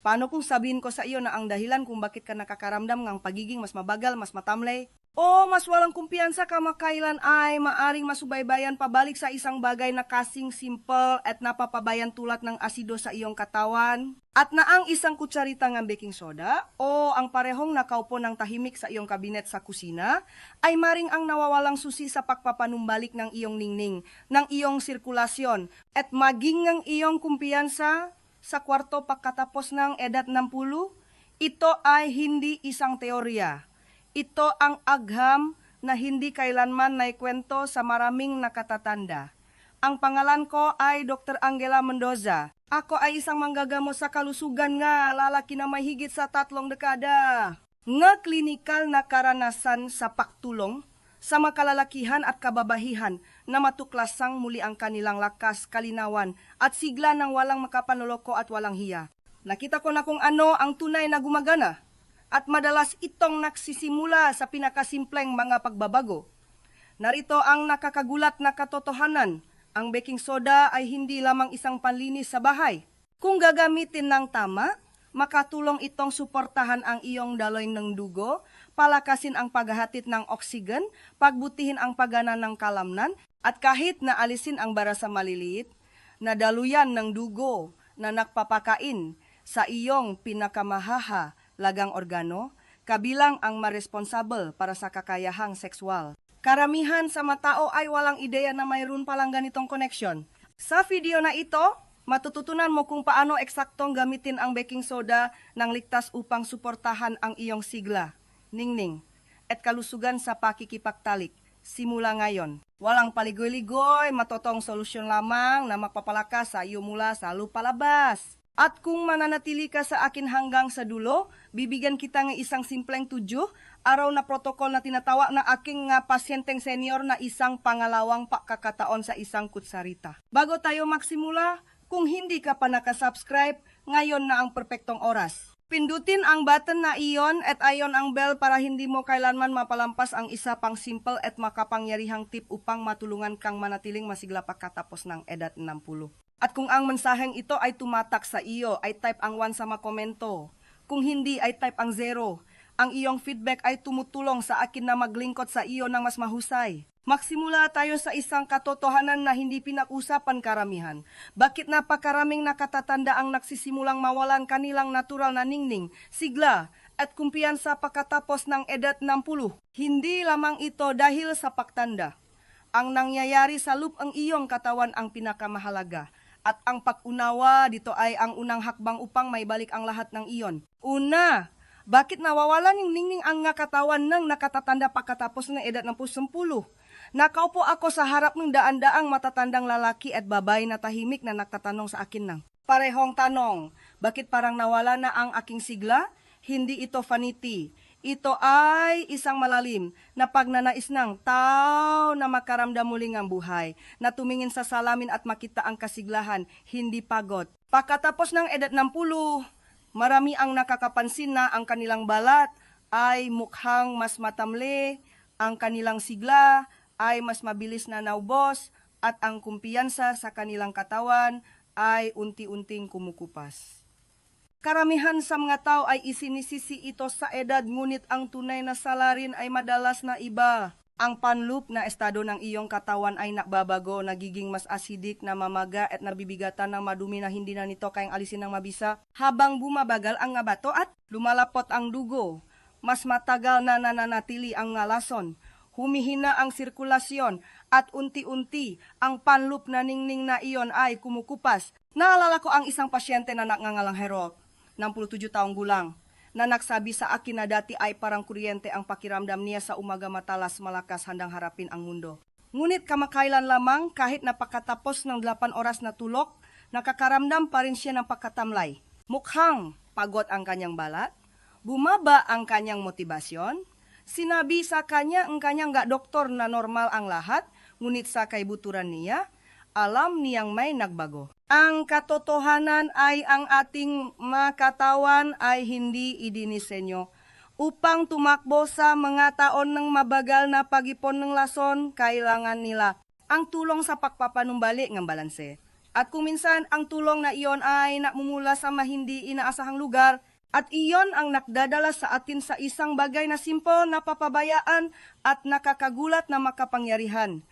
Paano kung sabihin ko sa iyo na ang dahilan kung bakit ka nakakaramdam ng pagiging mas mabagal, mas matamlay, o mas walang kumpiyansa ka makailan ay maaring masubaybayan pabalik sa isang bagay na kasing simple at napapabayan tulad ng asido sa iyong katawan, at na ang isang kutsarita ng baking soda o ang parehong nakaupo ng tahimik sa iyong kabinet sa kusina ay maring ang nawawalang susi sa pagpapanumbalik ng iyong ningning, ng iyong sirkulasyon, at maging ng iyong kumpiyansa sa kwarto pagkatapos ng edad 60, ito ay hindi isang teorya. Ito ang agham na hindi kailanman naikwento sa maraming nakatatanda. Ang pangalan ko ay Dr. Angela Mendoza. Ako ay isang manggagamo sa kalusugan nga lalaki na may higit sa tatlong dekada. Nga klinikal na karanasan sa paktulong sa makalalakihan at kababahihan na matuklasang muli ang kanilang lakas, kalinawan at sigla ng walang makapanuloko at walang hiya. Nakita ko na kung ano ang tunay na gumagana at madalas itong nagsisimula sa pinakasimpleng mga pagbabago. Narito ang nakakagulat na katotohanan. Ang baking soda ay hindi lamang isang panlinis sa bahay. Kung gagamitin ng tama, makatulong itong suportahan ang iyong daloy ng dugo, palakasin ang paghahatid ng oksigen, pagbutihin ang pagana ng kalamnan, at kahit na alisin ang bara sa maliliit, na daluyan ng dugo na nakpapakain sa iyong pinakamahaha lagang organo, kabilang ang maresponsable para sa kakayahang sexual. Karamihan sa matao ay walang ideya na mayroon palang ganitong connection. Sa video na ito, matututunan mo kung paano eksaktong gamitin ang baking soda ng ligtas upang suportahan ang iyong sigla, ningning, at kalusugan sa pakikipaktalik. Simula ngayon. Walang paligoy-ligoy, matotong solusyon lamang na magpapalakas sa iyo mula sa lupalabas. At kung mananatili ka sa akin hanggang sa dulo, bibigyan kita ng isang simpleng tudyo, araw na protokol na tinatawa na aking nga pasyenteng senior na isang pangalawang pakakataon sa isang kutsarita. Bago tayo magsimula, kung hindi ka pa nakasubscribe, ngayon na ang perpektong oras. Pindutin ang button na iyon at ayon ang bell para hindi mo kailanman mapalampas ang isa pang simple at makapangyarihang tip upang matulungan kang manatiling masigla pagkatapos ng edad 60. At kung ang mensaheng ito ay tumatak sa iyo, ay type ang 1 sa makomento. Kung hindi, ay type ang 0. Ang iyong feedback ay tumutulong sa akin na maglingkod sa iyo ng mas mahusay. Magsimula tayo sa isang katotohanan na hindi pinag-usapan karamihan. Bakit napakaraming nakatatanda ang nagsisimulang mawalan kanilang natural na ningning, sigla, at kumpiyansa pagkatapos ng edad 60? Hindi lamang ito dahil sa pagtanda. Ang nangyayari sa loop ang iyong katawan ang pinakamahalaga. At ang pag-unawa dito ay ang unang hakbang upang may balik ang lahat ng iyon. Una, bakit nawawalan yung ningning ang nga katawan ng nakatatanda pagkatapos ng edad ng pusumpuluh? Nakaupo ako sa harap ng daan-daang matatandang lalaki at babae na tahimik na nagtatanong sa akin ng parehong tanong. Bakit parang nawala na ang aking sigla? Hindi ito vanity. Ito ay isang malalim na pagnanais ng tao na makaramdam muling ang buhay, na tumingin sa salamin at makita ang kasiglahan, hindi pagod. Pagkatapos ng edad ng pulo, marami ang nakakapansin na ang kanilang balat ay mukhang mas matamli, ang kanilang sigla ay mas mabilis na naubos at ang kumpiyansa sa kanilang katawan ay unti-unting kumukupas. Karamihan sa mga tao ay isinisisi ito sa edad ngunit ang tunay na salarin ay madalas na iba. Ang panloop na estado ng iyong katawan ay nakbabago, nagiging mas acidic, na mamaga at nabibigatan ng madumi na hindi na nito kayang alisin ng mabisa. Habang bumabagal ang nga bato at lumalapot ang dugo, mas matagal na nananatili ang ngalason humihina ang sirkulasyon at unti-unti ang panloop na ningning na iyon ay kumukupas. Naalala ko ang isang pasyente na nagngangalang Herok, 67 taong gulang, na nagsabi sa akin na dati ay parang kuryente ang pakiramdam niya sa umaga matalas malakas handang harapin ang mundo. Ngunit kamakailan lamang kahit napakatapos ng 8 oras na tulok, nakakaramdam pa rin siya ng pagkatamlay. Mukhang pagod ang kanyang balat, bumaba ang kanyang motibasyon, Sinabi sa kanya ang kanyang gak doktor na normal ang lahat, ngunit sa kaibuturan niya, alam niyang may nagbago. Ang katotohanan ay ang ating makatawan ay hindi idinisenyo upang tumakbo sa mga taon ng mabagal na pagipon ng lason, kailangan nila ang tulong sa pagpapanumbali ng balanse. At kung minsan ang tulong na iyon ay namumula sa mahindi inaasahang lugar, at iyon ang nakdadala sa atin sa isang bagay na simple na papabayaan at nakakagulat na makapangyarihan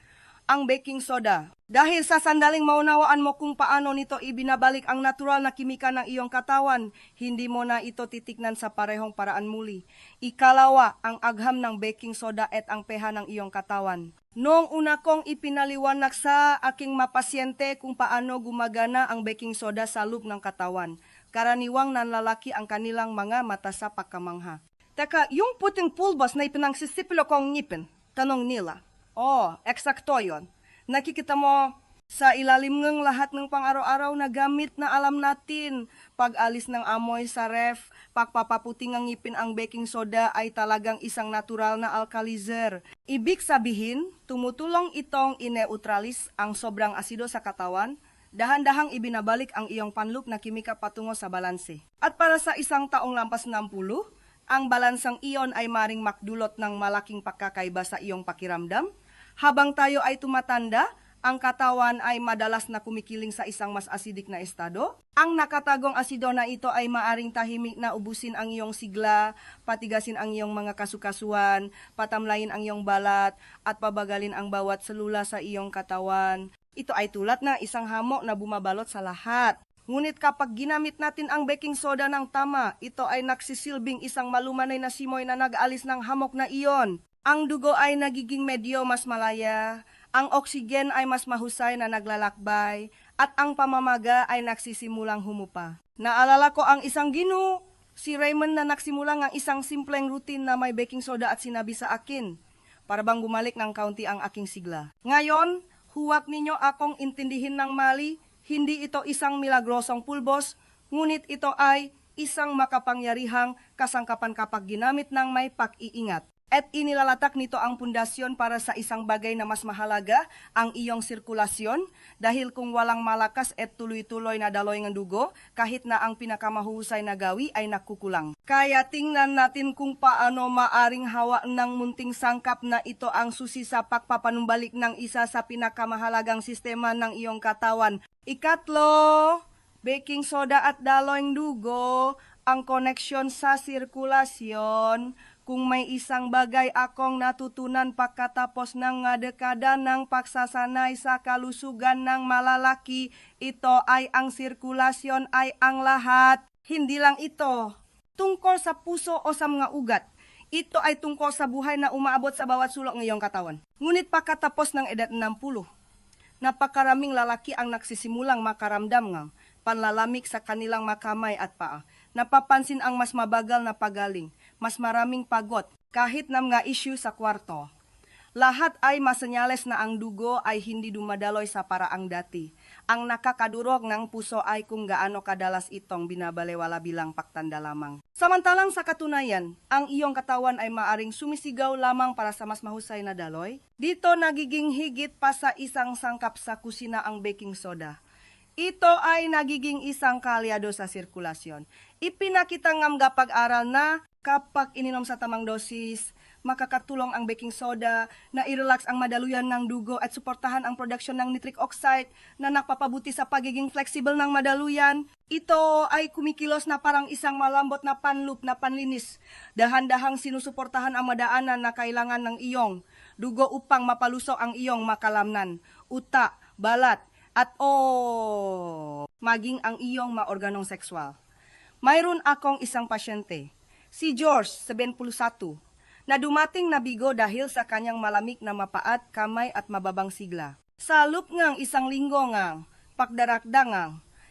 ang baking soda. Dahil sa sandaling maunawaan mo kung paano nito ibinabalik ang natural na kimika ng iyong katawan, hindi mo na ito titiknan sa parehong paraan muli. Ikalawa, ang agham ng baking soda at ang peha ng iyong katawan. Noong una kong ipinaliwanag sa aking mapasyente kung paano gumagana ang baking soda sa loob ng katawan. Karaniwang nanlalaki ang kanilang mga mata sa pagkamangha. Teka, yung puting pulbos na ipinangsisipilo kong ngipin, tanong nila. Oh, eksakto yon. Nakikita mo sa ilalim ng lahat ng pang-araw-araw na gamit na alam natin. Pag-alis ng amoy sa ref, pagpapaputing ng ngipin ang baking soda ay talagang isang natural na alkalizer. Ibig sabihin, tumutulong itong ineutralis ang sobrang asido sa katawan, dahan-dahang ibinabalik ang iyong panloop na kimika patungo sa balanse. At para sa isang taong lampas 60, ang balansang iyon ay maring makdulot ng malaking pagkakaiba sa iyong pakiramdam, habang tayo ay tumatanda, ang katawan ay madalas na kumikiling sa isang mas acidic na estado. Ang nakatagong asido na ito ay maaring tahimik na ubusin ang iyong sigla, patigasin ang iyong mga kasukasuan, patamlayin ang iyong balat, at pabagalin ang bawat selula sa iyong katawan. Ito ay tulad na isang hamok na bumabalot sa lahat. Ngunit kapag ginamit natin ang baking soda ng tama, ito ay nagsisilbing isang malumanay na simoy na nag-alis ng hamok na iyon. Ang dugo ay nagiging medyo mas malaya, ang oksigen ay mas mahusay na naglalakbay, at ang pamamaga ay nagsisimulang humupa. Naalala ko ang isang ginu, si Raymond na nagsimula ng isang simpleng routine na may baking soda at sinabi sa akin, para bang bumalik ng kaunti ang aking sigla. Ngayon, huwag ninyo akong intindihin ng mali, hindi ito isang milagrosong pulbos, ngunit ito ay isang makapangyarihang kasangkapan kapag ginamit ng may pag-iingat. At inilalatak nito ang pundasyon para sa isang bagay na mas mahalaga, ang iyong sirkulasyon, dahil kung walang malakas at tuloy-tuloy na daloy ng dugo, kahit na ang pinakamahusay na gawi ay nakukulang. Kaya tingnan natin kung paano maaring hawa ng munting sangkap na ito ang susi sa pagpapanumbalik ng isa sa pinakamahalagang sistema ng iyong katawan. Ikatlo, baking soda at daloy ng dugo, ang koneksyon sa sirkulasyon, kung may isang bagay akong natutunan pagkatapos ng dekada ng pagsasanay sa kalusugan ng malalaki, ito ay ang sirkulasyon ay ang lahat. Hindi lang ito. Tungkol sa puso o sa mga ugat. Ito ay tungkol sa buhay na umaabot sa bawat sulok ng iyong katawan. Ngunit pagkatapos ng edad 60, napakaraming lalaki ang nagsisimulang makaramdam ng panlalamig sa kanilang makamay at paa. Napapansin ang mas mabagal na pagaling, mas maraming pagod, kahit na mga issue sa kwarto. Lahat ay masenyales na ang dugo ay hindi dumadaloy sa paraang dati. Ang nakakadurog ng puso ay kung gaano kadalas itong binabalewala bilang paktanda lamang. Samantalang sa katunayan, ang iyong katawan ay maaring sumisigaw lamang para sa mas mahusay na daloy. Dito nagiging higit pa sa isang sangkap sa kusina ang baking soda. Ito ay nagiging isang kalyado sa sirkulasyon. Ipinakita ng pag-aral na kapag ininom sa tamang dosis, makakatulong ang baking soda na i-relax ang madaluyan ng dugo at suportahan ang production ng nitric oxide na nakpapabuti sa pagiging flexible ng madaluyan. Ito ay kumikilos na parang isang malambot na panloop na panlinis. Dahan-dahang sinusuportahan ang madaanan na kailangan ng iyong dugo upang mapalusok ang iyong makalamnan, uta, balat, at oh, maging ang iyong maorganong sexual. Mayroon akong isang pasyente, si George, 71, na dumating na bigo dahil sa kanyang malamig na mapaat, kamay at mababang sigla. Sa loop ngang isang linggo ngang, pagdarakda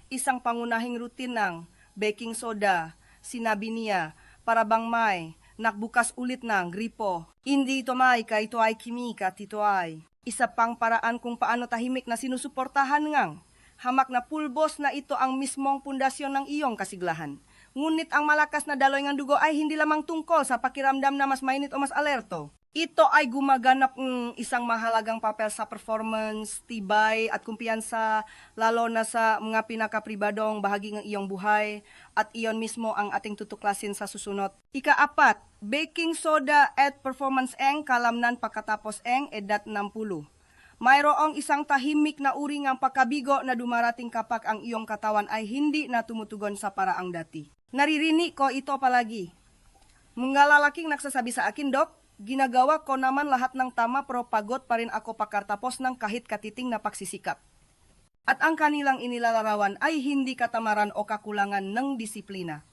isang pangunahing routine ng baking soda, sinabi niya, para bang may, nakbukas ulit ng gripo. Hindi ito may, ka ito ay kimika, tito ay. Isa pang paraan kung paano tahimik na sinusuportahan ngang. Hamak na pulbos na ito ang mismong pundasyon ng iyong kasiglahan. Ngunit ang malakas na daloy ng dugo ay hindi lamang tungkol sa pakiramdam na mas mainit o mas alerto. Ito ay gumaganap ng isang mahalagang papel sa performance, tibay at kumpiyansa, lalo na sa mga pinakapribadong bahagi ng iyong buhay at iyon mismo ang ating tutuklasin sa susunod. Ikaapat, baking soda at performance eng kalamnan pagkatapos eng edat 60. mayroong isang tahimik na uri ng pagkabigo na dumarating kapag ang iyong katawan ay hindi na tumutugon sa paraang dati. Naririnig ko ito palagi. Mga lalaking nagsasabi sa akin, Dok, ginagawa ko naman lahat ng tama pero pagod pa rin ako pagkartapos ng kahit katiting na pagsisikap. At ang kanilang inilalarawan ay hindi katamaran o kakulangan ng disiplina.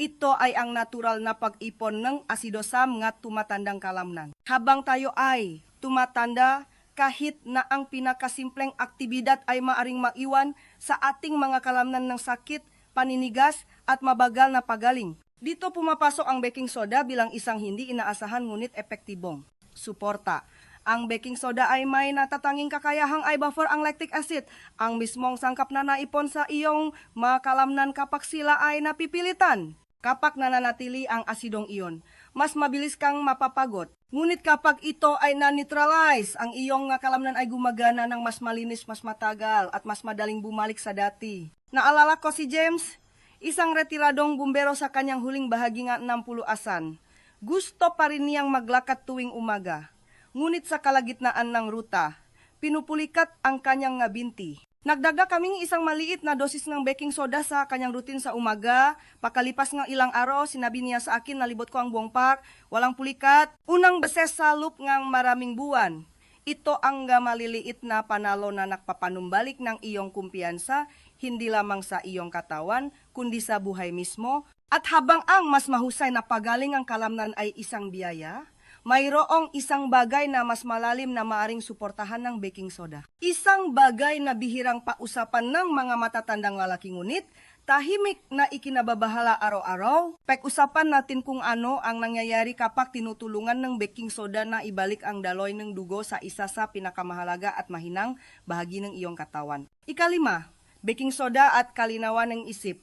Ito ay ang natural na pag-ipon ng asidosam nga tumatandang kalamnan. Habang tayo ay tumatanda, kahit na ang pinakasimpleng aktibidad ay maaring maiwan sa ating mga kalamnan ng sakit, paninigas at mabagal na pagaling. Dito pumapasok ang baking soda bilang isang hindi inaasahan ngunit epektibong suporta. Ang baking soda ay may natatanging kakayahang ay buffer ang lactic acid, ang mismong sangkap na naipon sa iyong makalamnan kapag sila ay napipilitan. Kapag nananatili ang asidong iyon, mas mabilis kang mapapagod. Ngunit kapag ito ay na-neutralize, ang iyong kalamnan ay gumagana ng mas malinis, mas matagal, at mas madaling bumalik sa dati. Naalala ko si James, isang retiradong bumbero sa kanyang huling bahagi nga 60 asan. Gusto pa rin niyang maglakad tuwing umaga. Ngunit sa kalagitnaan ng ruta, pinupulikat ang kanyang nga binti. Nagdaga kaming isang maliit na dosis ng baking soda sa kanyang routine sa umaga. Pakalipas ng ilang araw, sinabi niya sa akin na libot ko ang buong pak, walang pulikat. Unang beses sa loop ngang maraming buwan. Ito ang maliliit na panalo na nakpapanumbalik ng iyong kumpiyansa, hindi lamang sa iyong katawan, kundi sa buhay mismo. At habang ang mas mahusay na pagaling ang kalamnan ay isang biyaya, mayroong isang bagay na mas malalim na maaring suportahan ng baking soda. Isang bagay na bihirang pausapan ng mga matatandang lalaki ngunit, tahimik na ikinababahala araw-araw. Pag-usapan natin kung ano ang nangyayari kapag tinutulungan ng baking soda na ibalik ang daloy ng dugo sa isa sa pinakamahalaga at mahinang bahagi ng iyong katawan. Ikalima, baking soda at kalinawan ng isip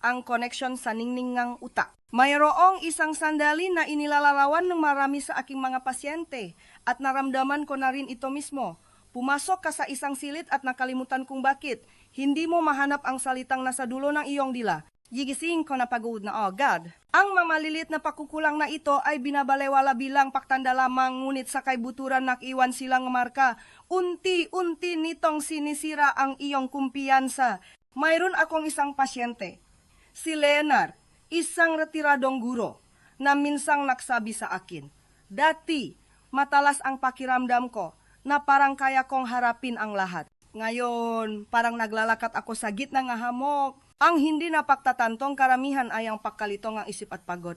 ang connection sa ningning ng utak. Mayroong isang sandali na inilalarawan ng marami sa aking mga pasyente at naramdaman ko na rin ito mismo. Pumasok ka sa isang silit at nakalimutan kung bakit. Hindi mo mahanap ang salitang nasa dulo ng iyong dila. Gigising ko na pagod na, oh God. Ang mamalilit na pakukulang na ito ay binabalewala bilang paktanda lamang ngunit sa kaibuturan nakiwan silang marka. Unti-unti nitong sinisira ang iyong kumpiyansa. Mayroon akong isang pasyente. Si Leonard, isang retiradong guro na minsang nagsabi sa akin, Dati, matalas ang pakiramdam ko na parang kaya kong harapin ang lahat. Ngayon, parang naglalakat ako sa gitna ng hamok. Ang hindi napagtatantong karamihan ay ang pagkalitong ang isip at pagod.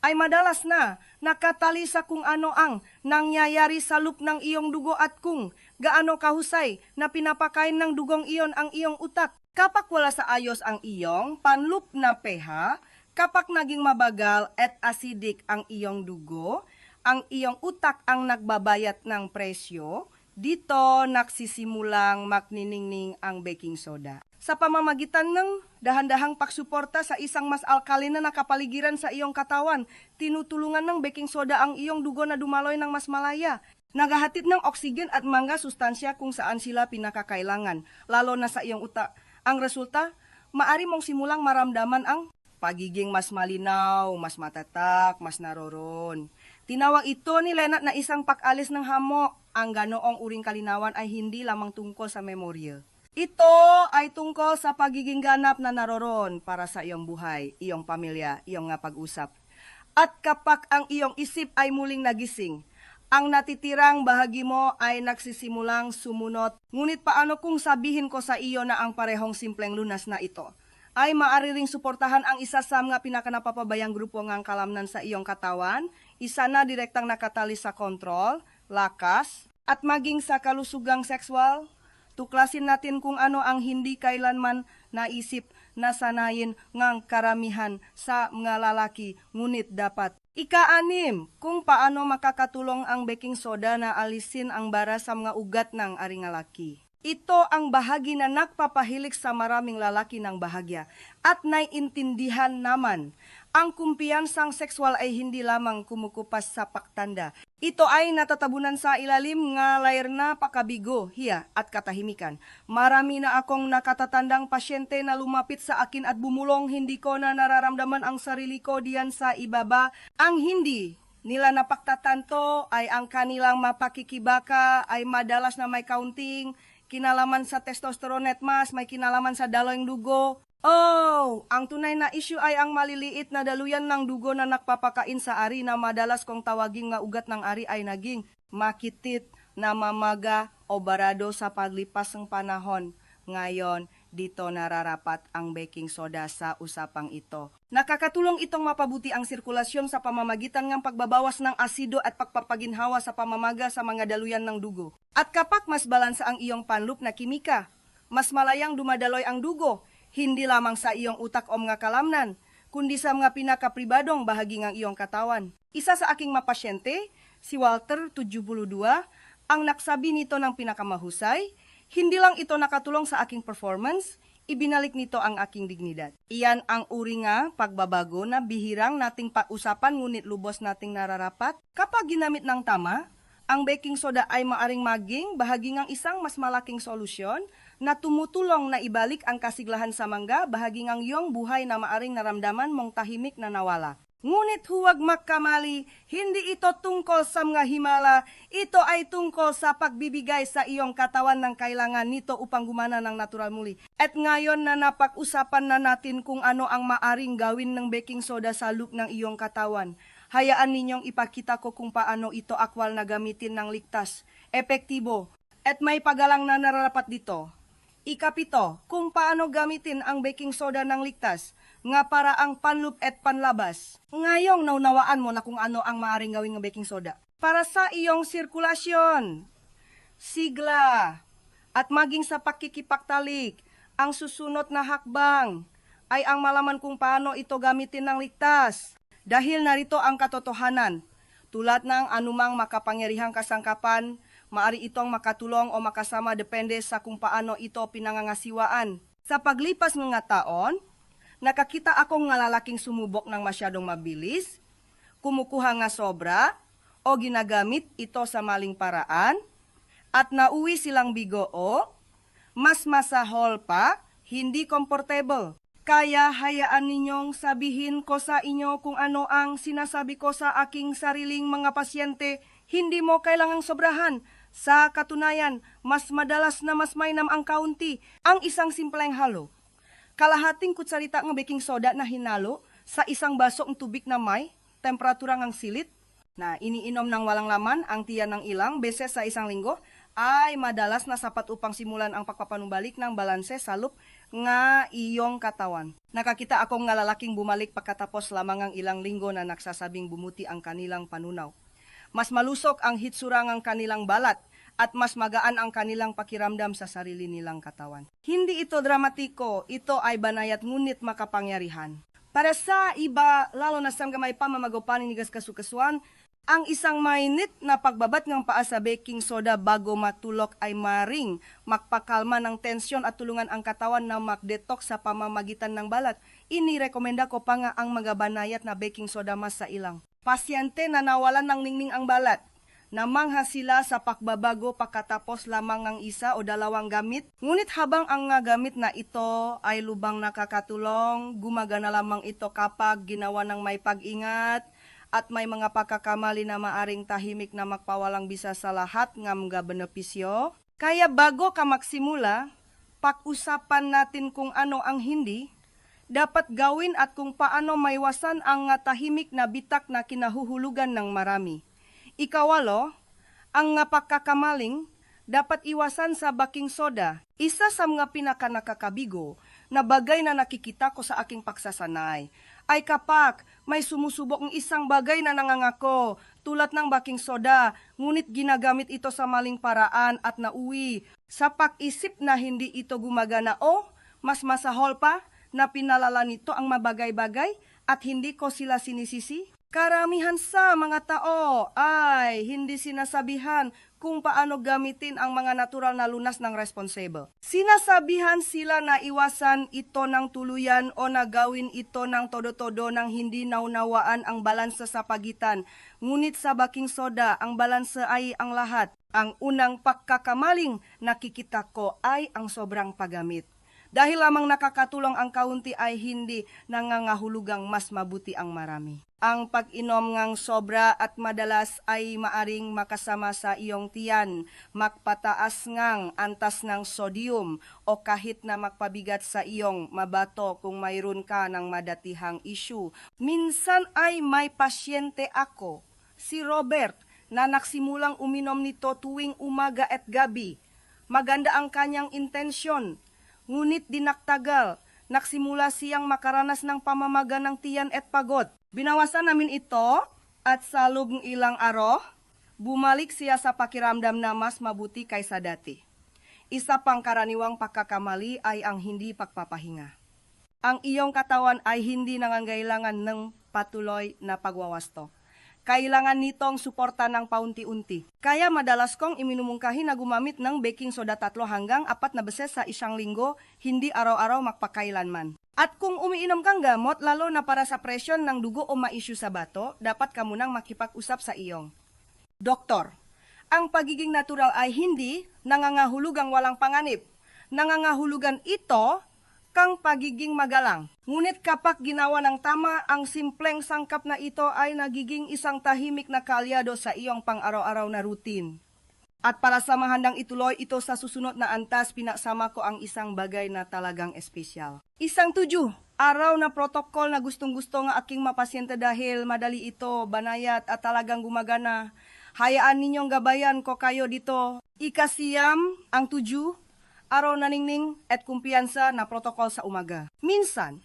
Ay madalas na nakatali sa kung ano ang nangyayari sa loop ng iyong dugo at kung gaano kahusay na pinapakain ng dugong iyon ang iyong utak. Kapag wala sa ayos ang iyong panloop na pH, kapag naging mabagal at acidic ang iyong dugo, ang iyong utak ang nagbabayat ng presyo, dito nagsisimulang makniningning ang baking soda. Sa pamamagitan ng dahan-dahang pagsuporta sa isang mas alkalin na nakapaligiran sa iyong katawan, tinutulungan ng baking soda ang iyong dugo na dumaloy ng mas malaya. Nagahatid ng oksigen at mga sustansya kung saan sila pinakakailangan, lalo na sa iyong utak. Ang resulta, maari mong simulang maramdaman ang pagiging mas malinaw, mas matatak, mas naroron. Tinawag ito ni Lenat na isang pag-alis ng hamok. Ang ganoong uring kalinawan ay hindi lamang tungkol sa memorya. Ito ay tungkol sa pagiging ganap na naroron para sa iyong buhay, iyong pamilya, iyong nga pag-usap. At kapag ang iyong isip ay muling nagising, ang natitirang bahagi mo ay nagsisimulang sumunot. Ngunit paano kung sabihin ko sa iyo na ang parehong simpleng lunas na ito ay maaari ring suportahan ang isa sa mga pinakanapapabayang grupo ng kalamnan sa iyong katawan, isa na direktang nakatali sa kontrol, lakas, at maging sa kalusugang sexual? Tuklasin natin kung ano ang hindi kailanman naisip na sanayin ngang karamihan sa mga lalaki, ngunit dapat. Ika-anim, kung paano makakatulong ang baking soda na alisin ang bara sa mga ugat ng aring lalaki. Ito ang bahagi na nagpapahilik sa maraming lalaki ng bahagya at naiintindihan naman ang kumpiyansang sexual ay hindi lamang kumukupas sa paktanda. Ito ay natatabunan sa ilalim nga layar na pakabigo, hiya at katahimikan. Marami na akong nakatatandang pasyente na lumapit sa akin at bumulong hindi ko na nararamdaman ang sarili ko diyan sa ibaba. Ang hindi nila napagtatanto ay ang kanilang mapakikibaka ay madalas na may counting, kinalaman sa testosterone at mas, may kinalaman sa daloy ng dugo. Oh, ang tunay na issue ay ang maliliit na daluyan ng dugo na nakpapakain sa ari na madalas kong tawagin nga ugat ng ari ay naging makitit, namamaga o barado sa paglipas ng panahon. Ngayon, dito nararapat ang baking soda sa usapang ito. Nakakatulong itong mapabuti ang sirkulasyon sa pamamagitan ng pagbabawas ng asido at pagpapaginhawa sa pamamaga sa mga daluyan ng dugo. At kapag mas balansa ang iyong panloop na kimika, mas malayang dumadaloy ang dugo, hindi lamang sa iyong utak o mga kalamnan, kundi sa mga pinakapribadong bahagi ng iyong katawan. Isa sa aking mapasyente, si Walter 72, ang naksabi nito ng pinakamahusay, hindi lang ito nakatulong sa aking performance, ibinalik nito ang aking dignidad. Iyan ang uri nga pagbabago na bihirang nating pag-usapan ngunit lubos nating nararapat. Kapag ginamit ng tama, ang baking soda ay maaring maging bahagi ng isang mas malaking solusyon na tumutulong na ibalik ang kasiglahan sa mangga bahagi ng iyong buhay na maaring naramdaman mong tahimik na nawala. Ngunit huwag magkamali, hindi ito tungkol sa mga himala, ito ay tungkol sa pagbibigay sa iyong katawan ng kailangan nito upang gumana ng natural muli. At ngayon na napag-usapan na natin kung ano ang maaring gawin ng baking soda sa loop ng iyong katawan. Hayaan ninyong ipakita ko kung paano ito akwal na gamitin ng ligtas, epektibo, at may pagalang na nararapat dito. Ikapito, kung paano gamitin ang baking soda ng ligtas nga para ang panloop at panlabas. Ngayong naunawaan mo na kung ano ang maaaring gawin ng baking soda. Para sa iyong sirkulasyon, sigla, at maging sa pakikipaktalik, ang susunod na hakbang ay ang malaman kung paano ito gamitin ng ligtas. Dahil narito ang katotohanan, tulad ng anumang makapangyarihang kasangkapan, maari itong makatulong o makasama depende sa kung paano ito pinangangasiwaan. Sa paglipas ng nga taon, nakakita akong nga lalaking sumubok ng masyadong mabilis, kumukuha nga sobra, o ginagamit ito sa maling paraan, at nauwi silang bigoo, mas masahol pa, hindi comfortable. Kaya hayaan ninyong sabihin ko sa inyo kung ano ang sinasabi ko sa aking sariling mga pasyente, hindi mo kailangang sobrahan. Sa katunayan, mas madalas na mas mainam ang kaunti, ang isang simpleng halo. Kalahating kutsarita ng baking soda na hinalo sa isang baso ng tubig na may temperatura ng silit na iniinom ng walang laman ang tiyan ng ilang beses sa isang linggo ay madalas na sapat upang simulan ang pagpapanumbalik ng balanse sa loop nga iyong katawan. Nakakita akong nga lalaking bumalik pagkatapos lamang ang ilang linggo na nagsasabing bumuti ang kanilang panunaw. Mas malusok ang hitsura ng kanilang balat at mas magaan ang kanilang pakiramdam sa sarili nilang katawan. Hindi ito dramatiko, ito ay banayat ngunit makapangyarihan. Para sa iba, lalo na sa may pamamagopanin ni kasukasuan, ang isang mainit na pagbabat ng paa sa baking soda bago matulog ay maring makpakalma ng tensyon at tulungan ang katawan na mag-detox sa pamamagitan ng balat. Inirekomenda ko pa nga ang mga banayat na baking soda mas sa ilang. Pasyente na nawalan ng ningning ang balat. Namangha sila sa pakbabago pagkatapos lamang ng isa o dalawang gamit. Ngunit habang ang gamit na ito ay lubang nakakatulong, gumagana lamang ito kapag ginawa ng may pag-ingat, at may mga pagkakamali na maaring tahimik na magpawalang bisa sa lahat ng mga benepisyo. Kaya bago ka magsimula, pag-usapan natin kung ano ang hindi, dapat gawin at kung paano maiwasan ang nga tahimik na bitak na kinahuhulugan ng marami. Ikawalo, ang nga pagkakamaling dapat iwasan sa baking soda. Isa sa mga pinaka nakakabigo na bagay na nakikita ko sa aking pagsasanay ay kapag may sumusubok ng isang bagay na nangangako tulad ng baking soda, ngunit ginagamit ito sa maling paraan at nauwi sa pag-isip na hindi ito gumagana o mas masahol pa na pinalala nito ang mabagay-bagay at hindi ko sila sinisisi. Karamihan sa mga tao ay hindi sinasabihan kung paano gamitin ang mga natural na lunas ng responsible. Sinasabihan sila na iwasan ito ng tuluyan o na gawin ito ng todo-todo nang hindi naunawaan ang balansa sa pagitan. Ngunit sa baking soda, ang balansa ay ang lahat. Ang unang pagkakamaling nakikita ko ay ang sobrang paggamit. Dahil lamang nakakatulong ang kaunti ay hindi nangangahulugang mas mabuti ang marami. Ang pag-inom ngang sobra at madalas ay maaring makasama sa iyong tiyan, magpataas ngang antas ng sodium o kahit na magpabigat sa iyong mabato kung mayroon ka ng madatihang issue. Minsan ay may pasyente ako, si Robert, na naksimulang uminom nito tuwing umaga at gabi. Maganda ang kanyang intensyon, ngunit dinaktagal, naksimula siyang makaranas ng pamamaga ng tiyan at pagod. Binawasan namin ito at sa loob ng ilang araw, bumalik siya sa pakiramdam na mas mabuti kaysa dati. Isa pang karaniwang pagkakamali ay ang hindi pagpapahinga. Ang iyong katawan ay hindi nangangailangan ng patuloy na pagwawasto. Kailangan nitong suporta ng paunti-unti. Kaya madalas kong iminumungkahi na gumamit ng baking soda tatlo hanggang apat na beses sa isang linggo, hindi araw-araw magpakailanman. At kung umiinom kang gamot, lalo na para sa presyon ng dugo o ma-issue sa bato, dapat ka munang makipag-usap sa iyong Doktor, ang pagiging natural ay hindi nangangahulugang walang panganib. Nangangahulugan ito kang pagiging magalang. Ngunit kapag ginawa ng tama, ang simpleng sangkap na ito ay nagiging isang tahimik na kalyado sa iyong pang-araw-araw na routine. At para sa mahandang ituloy ito sa susunod na antas, pinasama ko ang isang bagay na talagang espesyal. Isang tuju, araw na protokol na gustong-gusto nga aking mapasyente dahil madali ito, banayat at talagang gumagana. Hayaan ninyong gabayan ko kayo dito. Ikasiyam, ang tuju, araw na ningning at kumpiyansa na protokol sa umaga. Minsan,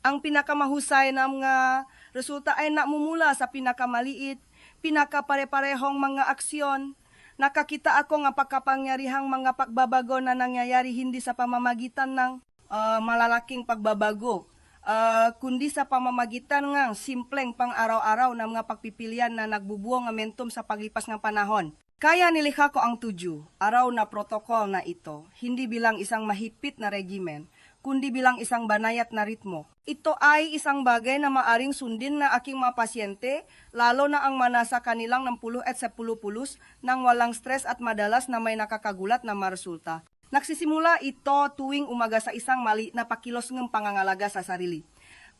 ang pinakamahusay na mga resulta ay namumula sa pinakamaliit, pinakapare-parehong mga aksyon. Nakakita ako nga pagkapangyarihang mga pagbabago na nangyayari hindi sa pamamagitan ng ah, malalaking pagbabago, ah, kundi sa pamamagitan ng simpleng pang-araw-araw na mga pagpipilian na nagbubuong ng momentum sa paglipas ng panahon. Kaya nilikha ko ang tuju, araw na protokol na ito, hindi bilang isang mahigpit na regimen, kundi bilang isang banayat na ritmo. Ito ay isang bagay na maaring sundin na aking mga pasyente, lalo na ang manasa kanilang ng pulo at sa pulo-pulos nang walang stress at madalas na may nakakagulat na maresulta. Nagsisimula ito tuwing umaga sa isang mali na pakilos ng pangangalaga sa sarili.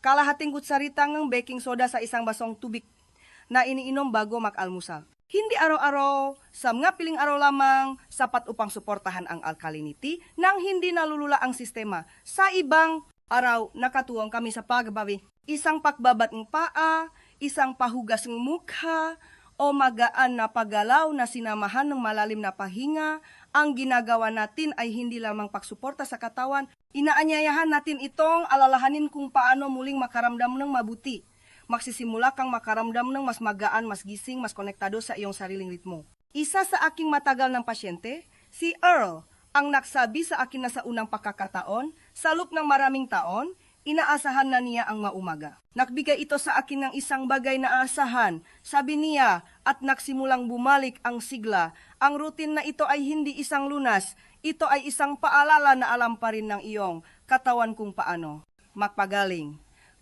Kalahating kutsarita ng baking soda sa isang basong tubig na iniinom bago mag-almusal. Hindi araw-araw, sa mga piling araw lamang, sapat upang suportahan ang alkalinity nang hindi nalulula ang sistema. Sa ibang araw, nakatuwang kami sa pagbawi. Isang pakbabat ng paa, isang pahugas ng mukha, o magaan na paggalaw na sinamahan ng malalim na pahinga, ang ginagawa natin ay hindi lamang pagsuporta sa katawan, inaanyayahan natin itong alalahanin kung paano muling makaramdam ng mabuti magsisimula kang makaramdam ng mas magaan, mas gising, mas konektado sa iyong sariling ritmo. Isa sa aking matagal ng pasyente, si Earl, ang nagsabi sa akin na sa unang pagkakataon, sa loob ng maraming taon, inaasahan na niya ang maumaga. Nagbigay ito sa akin ng isang bagay na aasahan, sabi niya, at nagsimulang bumalik ang sigla. Ang routine na ito ay hindi isang lunas, ito ay isang paalala na alam pa rin ng iyong katawan kung paano magpagaling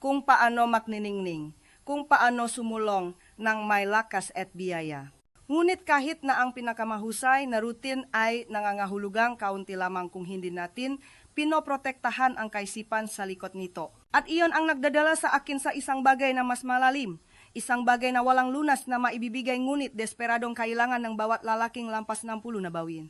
kung paano makniningning, kung paano sumulong ng may lakas at biyaya. Ngunit kahit na ang pinakamahusay na routine ay nangangahulugang kaunti lamang kung hindi natin pinoprotektahan ang kaisipan sa likod nito. At iyon ang nagdadala sa akin sa isang bagay na mas malalim, isang bagay na walang lunas na maibibigay ngunit desperadong kailangan ng bawat lalaking lampas ng pulo na bawin.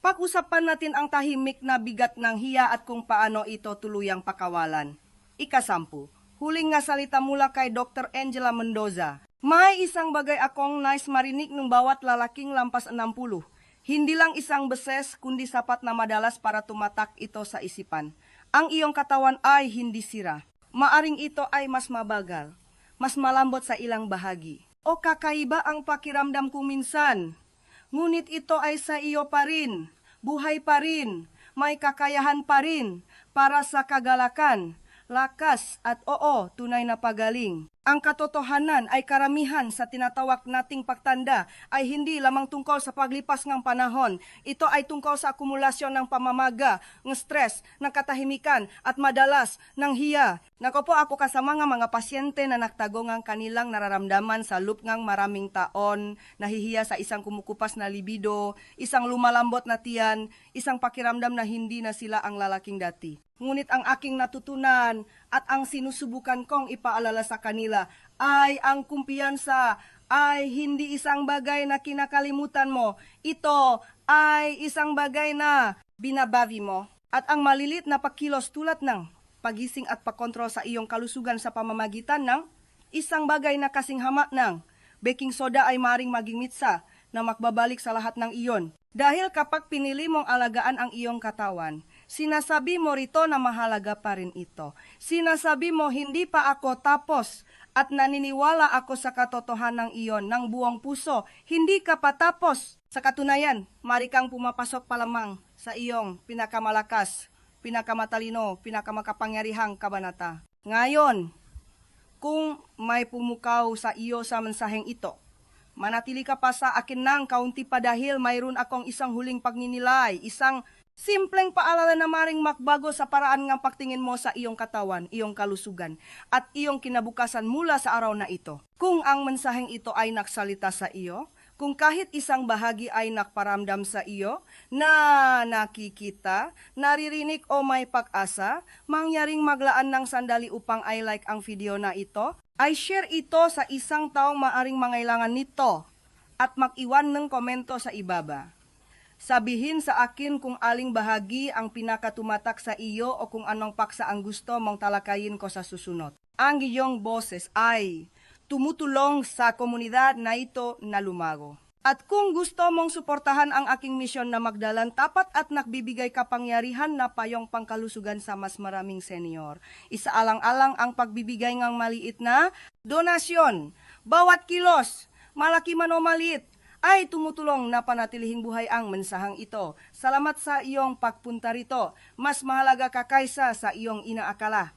Pag-usapan natin ang tahimik na bigat ng hiya at kung paano ito tuluyang pakawalan. Ikasampu, Huling nga salita mula kay Dr. Angela Mendoza. May isang bagay akong nice marinig ng bawat lalaking lampas 60. Hindi lang isang beses, kundi sapat na madalas para tumatak ito sa isipan. Ang iyong katawan ay hindi sira. Maaring ito ay mas mabagal, mas malambot sa ilang bahagi. O kakaiba ang pakiramdam ko minsan. Ngunit ito ay sa iyo pa rin, buhay pa rin, may kakayahan pa rin para sa kagalakan, lakas at oo, tunay na pagaling. Ang katotohanan ay karamihan sa tinatawag nating pagtanda ay hindi lamang tungkol sa paglipas ng panahon. Ito ay tungkol sa akumulasyon ng pamamaga, ng stress, ng katahimikan at madalas ng hiya. Nako po ako kasama nga mga pasyente na nagtago ng kanilang nararamdaman sa loop ng maraming taon, nahihiya sa isang kumukupas na libido, isang lumalambot na tiyan, isang pakiramdam na hindi na sila ang lalaking dati. Ngunit ang aking natutunan at ang sinusubukan kong ipaalala sa kanila ay ang kumpiyansa ay hindi isang bagay na kinakalimutan mo. Ito ay isang bagay na binabawi mo. At ang malilit na pakilos tulad ng pagising at pagkontrol sa iyong kalusugan sa pamamagitan ng isang bagay na kasing hama ng baking soda ay maring maging mitsa na makbabalik sa lahat ng iyon. Dahil kapag pinili mong alagaan ang iyong katawan, sinasabi mo rito na mahalaga pa rin ito. Sinasabi mo hindi pa ako tapos at naniniwala ako sa katotohanan ng iyon ng buong puso. Hindi ka pa tapos. Sa katunayan, mari kang pumapasok pa lamang sa iyong pinakamalakas, pinakamatalino, pinakamakapangyarihang kabanata. Ngayon, kung may pumukaw sa iyo sa mensaheng ito, manatili ka pa sa akin ng kaunti pa dahil mayroon akong isang huling pagninilay, isang simpleng paalala na maring makbago sa paraan ng pagtingin mo sa iyong katawan, iyong kalusugan, at iyong kinabukasan mula sa araw na ito. Kung ang mensaheng ito ay naksalita sa iyo, kung kahit isang bahagi ay nakparamdam sa iyo na nakikita, naririnig o may pag-asa, mangyaring maglaan ng sandali upang i like ang video na ito, ay share ito sa isang taong maaring mangailangan nito at mag-iwan ng komento sa ibaba. Sabihin sa akin kung aling bahagi ang pinakatumatak sa iyo o kung anong paksa ang gusto mong talakayin ko sa susunod. Ang iyong boses ay tumutulong sa komunidad na ito na lumago. At kung gusto mong suportahan ang aking misyon na magdalan tapat at nagbibigay kapangyarihan na payong pangkalusugan sa mas maraming senior, isaalang-alang ang pagbibigay ng maliit na donasyon. Bawat kilos, malaki man o maliit, ay tumutulong na panatilihing buhay ang mensahang ito. Salamat sa iyong pagpunta rito. Mas mahalaga ka kaysa sa iyong inaakala.